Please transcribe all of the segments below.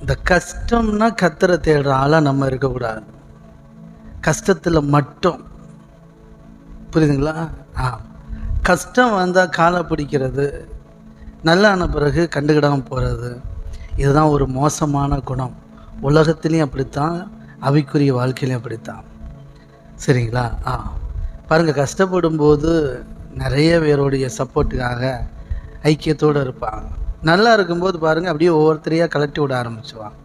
இந்த கஷ்டம்னா கத்தரை தேடுற ஆளாக நம்ம இருக்கக்கூடாது. கஷ்டத்தில் மட்டும். புரியுதுங்களா? ஆ கஷ்டம் வந்தால் காலை பிடிக்கிறது நல்லான பிறகு கண்டுக்கிடாமல் போகிறது இதுதான் ஒரு மோசமான குணம். உலகத்துலேயும் அப்படித்தான் அவைக்குரிய வாழ்க்கையிலையும் அப்படித்தான். சரிங்களா? ஆ பாருங்கள் கஷ்டப்படும் போது நிறைய பேருடைய சப்போர்ட்டுக்காக ஐக்கியத்தோடு இருப்பாங்க. நல்லா இருக்கும்போது பாருங்கள் அப்படியே ஒவ்வொருத்தரையாக கலட்டி விட ஆரம்பிச்சுவாங்க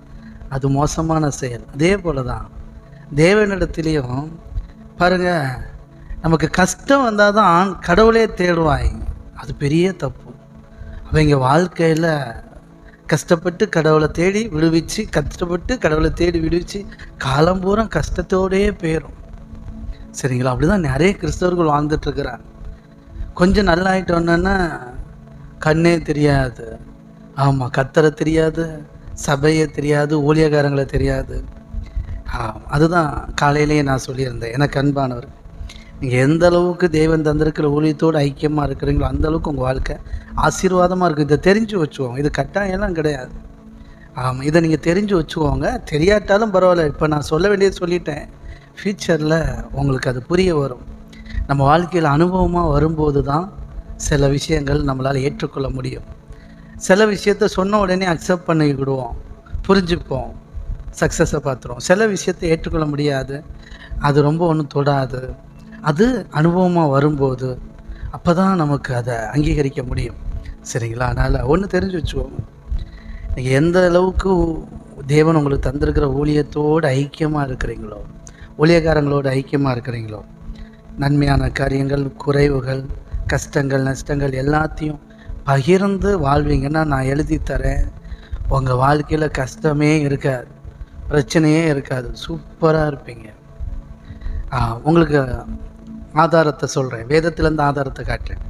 அது மோசமான செயல். அதே போல தான் தேவனிடத்துலேயும் பாருங்கள் நமக்கு கஷ்டம் வந்தால் தான் ஆண் கடவுளே தேடுவாங்க அது பெரிய தப்பு. அவங்க வாழ்க்கையில் கஷ்டப்பட்டு கடவுளை தேடி விடுவிச்சு கஷ்டப்பட்டு கடவுளை தேடி விடுவிச்சு காலம் பூரா கஷ்டத்தோடயே போயிடும் சரிங்களா? அப்படிதான் நிறைய கிறிஸ்தவர்கள் வாழ்ந்துட்டு இருக்கிறாங்க. கொஞ்சம் நல்லா ஆயிட்டோன்னா கண்ணே தெரியாது. ஆமாம் கத்தரை தெரியாது சபையை தெரியாது ஊழியக்காரங்களை தெரியாது. அதுதான் காலையிலேயே நான் சொல்லியிருந்தேன். எனக்கு அன்பானவர் நீங்கள் எந்த அளவுக்கு தெய்வம் தந்திருக்கிற ஊழியத்தோடு ஐக்கியமாக இருக்கிறீங்களோ அந்த அளவுக்கு உங்கள் வாழ்க்கை ஆசீர்வாதமாக இருக்கும். இதை தெரிஞ்சு வச்சுக்கோங்க. இது கட்டாயம்லாம் கிடையாது. ஆமாம் இதை நீங்கள் தெரிஞ்சு வச்சுக்கோங்க. தெரியாட்டாலும் பரவாயில்ல. இப்போ நான் சொல்ல வேண்டியது சொல்லிட்டேன். ஃப்யூச்சரில் உங்களுக்கு அது புரிய வரும். நம்ம வாழ்க்கையில் அனுபவமாக வரும்போது தான் சில விஷயங்கள் நம்மளால் ஏற்றுக்கொள்ள முடியும். சில விஷயத்த சொன்ன உடனே அக்செப்ட் பண்ணிக்கிடுவோம். புரிஞ்சுப்போம். சக்ஸஸை பார்த்துருவோம். சில விஷயத்தை ஏற்றுக்கொள்ள முடியாது. அது ரொம்ப ஒன்றும் தொடாது. அது அனுபவமாக வரும்போது அப்போ தான் நமக்கு அதை அங்கீகரிக்க முடியும். சரிங்களா? அதனால் ஒன்று தெரிஞ்சு வச்சுக்கோங்க. நீங்கள் எந்த அளவுக்கு தேவன் உங்களுக்கு தந்திருக்கிற ஊழியத்தோடு ஐக்கியமாக இருக்கிறீங்களோ ஊழியக்காரங்களோடு ஐக்கியமாக இருக்கிறீங்களோ நன்மையான காரியங்கள் குறைவுகள் கஷ்டங்கள் நஷ்டங்கள் எல்லாத்தையும் பகிர்ந்து வாழ்வீங்கன்னா நான் எழுதி தரேன். உங்கள் வாழ்க்கையில் கஷ்டமே இருக்காது. பிரச்சனையே இருக்காது. சூப்பராக இருப்பீங்க. உங்களுக்கு ஆதாரத்தை சொல்கிறேன் வேதத்திலேருந்து ஆதாரத்தை காட்டுறேன்.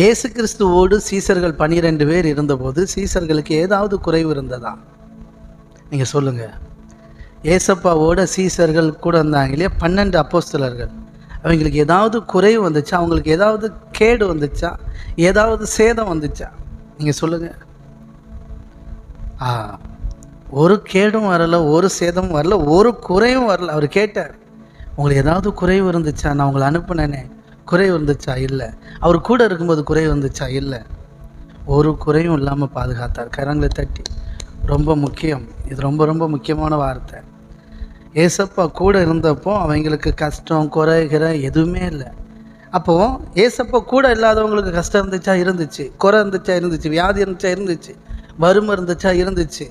இயேசு கிறிஸ்துவோடு சீசர்கள் பன்னிரெண்டு பேர் இருந்தபோது சீசர்களுக்கு ஏதாவது குறைவு இருந்ததா? நீங்கள் சொல்லுங்கள் ஏசப்பாவோட சீசர்கள் கூட இருந்தாங்க இல்லையா? பன்னெண்டு அப்போஸ்தலர்கள். அவங்களுக்கு ஏதாவது குறைவு வந்துச்சா? அவங்களுக்கு ஏதாவது கேடு வந்துச்சா? ஏதாவது சேதம் வந்துச்சா? நீங்கள் சொல்லுங்கள் ஆ ஒரு கேடும் வரல ஒரு சேதமும் வரல ஒரு குறையும் வரல. அவர் கேட்டார் உங்களுக்கு ஏதாவது குறைவு இருந்துச்சா? நான் உங்களை அனுப்புனேனே. குறைவு இருந்துச்சா? இல்லை. அவர் கூட இருக்கும்போது குறைவு இருந்துச்சா? இல்லை. ஒரு குறையும் இல்லாமல் பாதுகாத்தார். கரங்களை தட்டி. ரொம்ப முக்கியம். இது ரொம்ப ரொம்ப முக்கியமான வார்த்தை. ஏசப்பா கூட இருந்தப்போ அவங்களுக்கு கஷ்டம் குறை எதுவுமே இல்லை. அப்போது ஏசப்பா கூட இல்லாதவங்களுக்கு கஷ்டம் இருந்துச்சா? இருந்துச்சு. குறை இருந்துச்சா? இருந்துச்சு. வியாதி இருந்துச்சா? இருந்துச்சு. வறுமை இருந்துச்சா? இருந்துச்சு.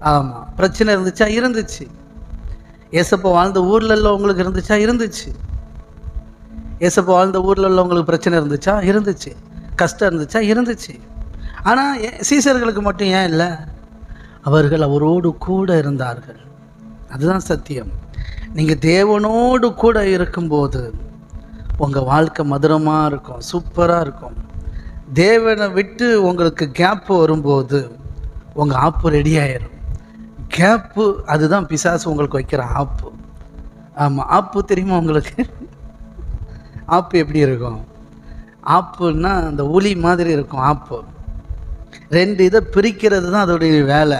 ஆமாம் பிரச்சனை இருந்துச்சா? இருந்துச்சு. ஏசப்பா வாழ்ந்த ஊரில் உள்ளவங்களுக்கு இருந்துச்சா? இருந்துச்சு. ஏசப்பா வாழ்ந்த ஊரில் உள்ளவங்களுக்கு பிரச்சனை இருந்துச்சா? இருந்துச்சு. கஷ்டம் இருந்துச்சா? இருந்துச்சு. ஆனால் சீசர்களுக்கு மட்டும் ஏன் இல்லை? அவர்கள் அவரோடு கூட இருந்தார்கள். அதுதான் சத்தியம். நீங்கள் தேவனோடு கூட இருக்கும்போது உங்கள் வாழ்க்கை மதுரமாக இருக்கும் சூப்பராக இருக்கும். தேவனை விட்டு உங்களுக்கு கேப்பு வரும்போது உங்கள் ஆப்பு ரெடி ஆயிரும். கேப்பு அதுதான் பிசாசு உங்களுக்கு வைக்கிற ஆப்பு. ஆமாம் ஆப்பு தெரியுமா உங்களுக்கு? ஆப்பு எப்படி இருக்கும்? ஆப்புன்னா அந்த உளி மாதிரி இருக்கும் ஆப்பு. ரெண்டு இதை பிரிக்கிறது தான் அதோடைய வேலை.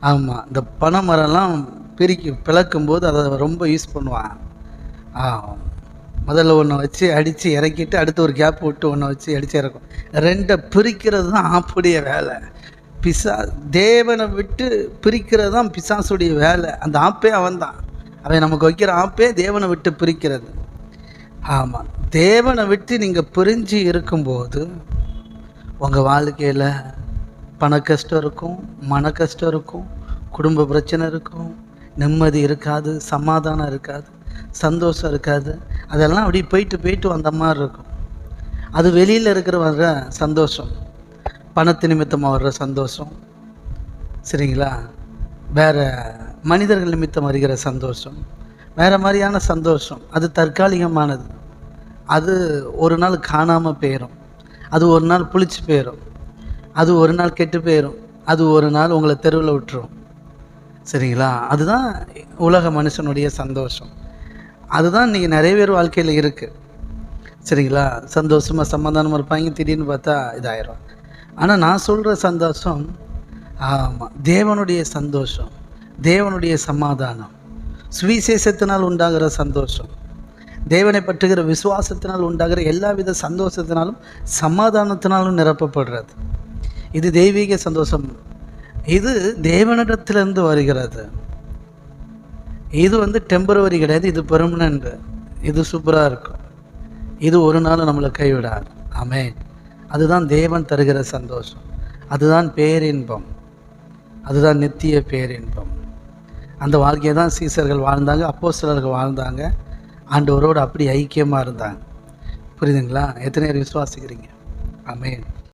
ஆமாம் இந்த பனை மரம்லாம் பிரிக்க பிளக்கும்போது அதை ரொம்ப யூஸ் பண்ணுவான் ஆ முதல்ல ஒன்றை வச்சு அடித்து இறக்கிட்டு அடுத்து ஒரு கேப் விட்டு ஒன்றை வச்சு அடித்து இறக்கும். ரெண்டை பிரிக்கிறது தான் ஆப்புடைய வேலை. பிசா தேவனை விட்டு பிரிக்கிறது தான் பிசாசுடைய வேலை. அந்த ஆப்பே அவன் தான் அவன் நமக்கு வைக்கிற ஆப்பே தேவனை விட்டு பிரிக்கிறது. ஆமாம் தேவனை விட்டு நீங்கள் பிரிஞ்சு இருக்கும்போது உங்கள் வாழ்க்கையில் பண கஷ்டம் இருக்கும் மன கஷ்டம் இருக்கும் குடும்ப பிரச்சனை இருக்கும் நிம்மதி இருக்காது சமாதானம் இருக்காது சந்தோஷம் இருக்காது. அதெல்லாம் அப்படி போயிட்டு போயிட்டு வந்த மாதிரி இருக்கும். அது வெளியில் இருக்கிற வர்ற சந்தோஷம். பணத்து நிமித்தமாக வர்ற சந்தோஷம். சரிங்களா? வேறு மனிதர்கள் நிமித்தம் வருகிற சந்தோஷம். வேறு மாதிரியான சந்தோஷம். அது தற்காலிகமானது. அது ஒரு நாள் காணாமல் போயிடும் அது ஒரு நாள் புளிச்சு போயிடும் அது ஒரு நாள் கெட்டு போயிடும் அது ஒரு நாள் உங்களை தெருவில் விட்டுரும். சரிங்களா? அதுதான் உலக மனுஷனுடைய சந்தோஷம். அதுதான் இன்றைக்கி நிறைய பேர் வாழ்க்கையில் இருக்குது சரிங்களா? சந்தோஷமாக சமாதானமாக இருப்பாங்க திடீர்னு பார்த்தா இதாயிரும். ஆனால் நான் சொல்கிற சந்தோஷம் ஆமாம் தேவனுடைய சந்தோஷம் தேவனுடைய சமாதானம் சுவிசேஷத்தினால் உண்டாகிற சந்தோஷம் தேவனை பற்றுகிற விசுவாசத்தினால் உண்டாகிற எல்லா வித சந்தோஷத்தினாலும் சமாதானத்தினாலும் நிரப்பப்படுறது. இது தெய்வீக சந்தோஷம். இது தேவனிடத்திலிருந்து வருகிறது. இது வந்து டெம்பரவரி கிடையாது இது பெர்மனண்ட் இது சூப்பராக இருக்கும். இது ஒரு நாள் நம்மளை கைவிடாது. ஆமே அதுதான் தேவன் தருகிற சந்தோஷம். அதுதான் பேரின்பம். அதுதான் நித்திய பேரின்பம். அந்த வாழ்க்கையை தான் சீசர்கள் வாழ்ந்தாங்க அப்போ சிலர்கள் வாழ்ந்தாங்க. ஆண்டவரோடு அப்படி ஐக்கியமாக இருந்தாங்க. புரியுதுங்களா? எத்தனை பேர் விசுவாசிக்கிறீங்க? அமேன்